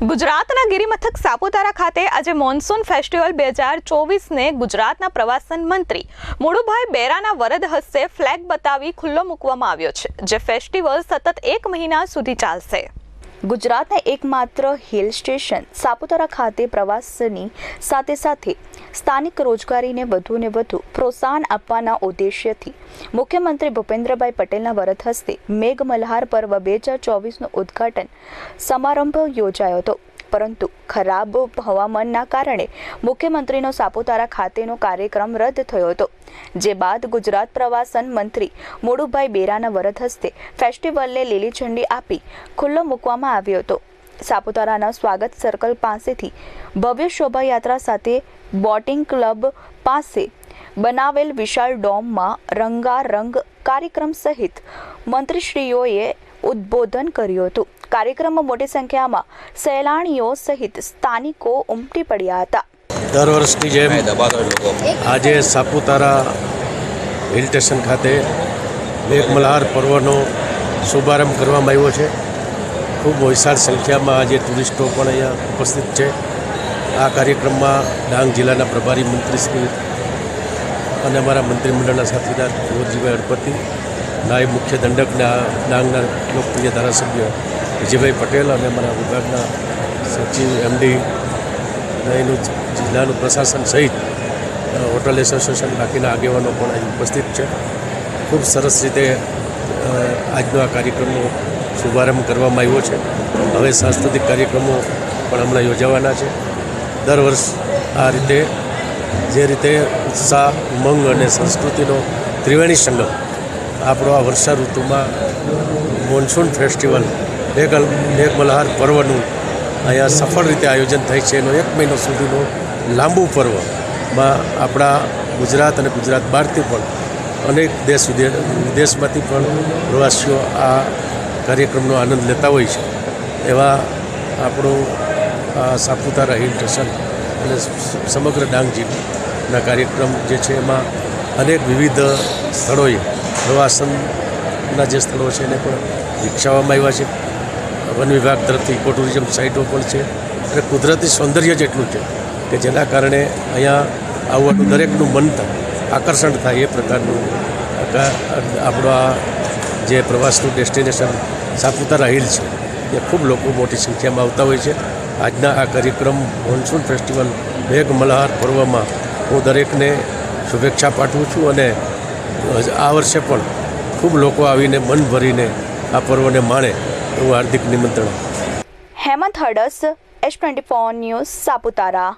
ગુજરાતના ગિરિમથક સાપુતારા ખાતે આજે મોન્સૂન ફેસ્ટિવલ બે હજાર ચોવીસને ગુજરાતના પ્રવાસન મંત્રી મુળુભાઈ બેરાના વરદ હસ્તે ફ્લેગ બતાવી ખુલ્લો મૂકવામાં આવ્યો છે, જે ફેસ્ટિવલ સતત એક મહિના સુધી ચાલશે. ગુજરાતના એકમાત્ર હિલ સ્ટેશન સાપુતારા ખાતે પ્રવાસની સાથે સાથે સ્થાનિક રોજગારીને વધુને વધુ પ્રોત્સાહન આપવાના ઉદ્દેશ્યથી મુખ્યમંત્રી ભૂપેન્દ્રભાઈ પટેલના વરદ હસ્તે મેઘ મલ્હાર પર્વ બે હજાર ચોવીસનું ઉદ્ઘાટન સમારંભ યોજાયો હતો. પરંતુ ખરાબ હવામાનના કારણે મુખ્યમંત્રીનો સાપુતારા ખાતેનો કાર્યક્રમ રદ થયો હતો, જે બાદ ગુજરાત પ્રવાસન મંત્રી મોડુભાઈ બેરાના વરદ હસ્તે ફેસ્ટિવલને લીલી ઝંડી આપી ખુલ્લો મૂકવામાં આવ્યો હતો. સાપુતારાના સ્વાગત સર્કલ પાસેથી ભવ્ય શોભાયાત્રા સાથે બોટિંગ ક્લબ પાસે બનાવેલ વિશાળ ડોમમાં રંગારંગ કાર્યક્રમ સહિત મંત્રીશ્રીઓએ ઉદ્બોધન કર્યું હતું. કાર્યક્રમમાં મોટી સંખ્યામાં સહેલાણીઓ સહિત સ્થાનિકો ઉમટી પડ્યા હતા. દર વર્ષની જેમ આજે સાપુતારા હિલ સ્ટેશન ખાતે મેઘમલ્હાર પર્વનો શુભારંભ કરવામાં આવ્યો છે. ખૂબ વિશાળ સંખ્યામાં આજે ટુરિસ્ટો પણ અહીંયા ઉપસ્થિત છે. આ કાર્યક્રમમાં ડાંગ જિલ્લાના પ્રભારી મંત્રી શ્રી અને અમારા મંત્રીમંડળના સાથીદાર કુંવરજીભાઈ હડપતિ નાયબ મુખ્ય દંડકના ડાંગના લોકપ્રિય ધારાસભ્ય વિજયભાઈ પટેલ અને અમારા વિભાગના સચિવ એમડી એનું જિલ્લાનું પ્રશાસન સહિત હોટલ એસોસિએશન બાકીના આગેવાનો પણ અહીં ઉપસ્થિત છે. ખૂબ સરસ રીતે આજનો આ કાર્યક્રમનો શુભારંભ કરવામાં આવ્યો છે. હવે સાંસ્કૃતિક કાર્યક્રમો પણ હમણાં યોજાવાના છે. દર વર્ષ આ રીતે, જે રીતે ઉત્સાહ, ઉમંગ અને સંસ્કૃતિનો ત્રિવેણી સંગમ આપણો આ વર્ષા ઋતુમાં મોન્સૂન ફેસ્ટિવલ, મેઘલ, મેઘમલ્હાર પર્વનું અહીંયા સફળ રીતે આયોજન થાય છે. એનો એક મહિનો સુધીનો લાંબુ પર્વમાં આપણા ગુજરાત અને ગુજરાત બહારથી પણ અનેક દેશ વિદેશમાંથી પણ પ્રવાસીઓ આ કાર્યક્રમનો આનંદ લેતા હોય છે. એવા આપણું આ સાપુતારા હિલ સ્ટેશન અને સમગ્ર ડાંગ જિલ્લાના કાર્યક્રમ જે છે એમાં અનેક વિવિધ સ્થળોએ પ્રવાસનના જે સ્થળો છે એને પણ વિકસાવવામાં આવ્યા છે. વન વિભાગ તરફથી ઇકો ટુરિઝમ સાઇટો પણ છે. અને કુદરતી સૌંદર્ય જ એટલું છે કે જેના કારણે અહીંયા આવવાનું દરેકનું મન આકર્ષણ થાય એ પ્રકારનું આપણો આ જે પ્રવાસનું ડેસ્ટિનેશન સાપુતારા હિલ છે એ ખૂબ લોકો મોટી સંખ્યામાં આવતા હોય છે. આજના આ કાર્યક્રમ મોન્સૂન ફેસ્ટિવલ મેઘ મલ્હાર પર્વમાં હું દરેકને શુભેચ્છા પાઠવું છું અને આ વર્ષે પણ ખૂબ લોકો આવીને મન ભરીને આ પર્વને માણે એવું હાર્દિક નિમંત્રણ. Hemant Hadas S twenty four news, Saputara.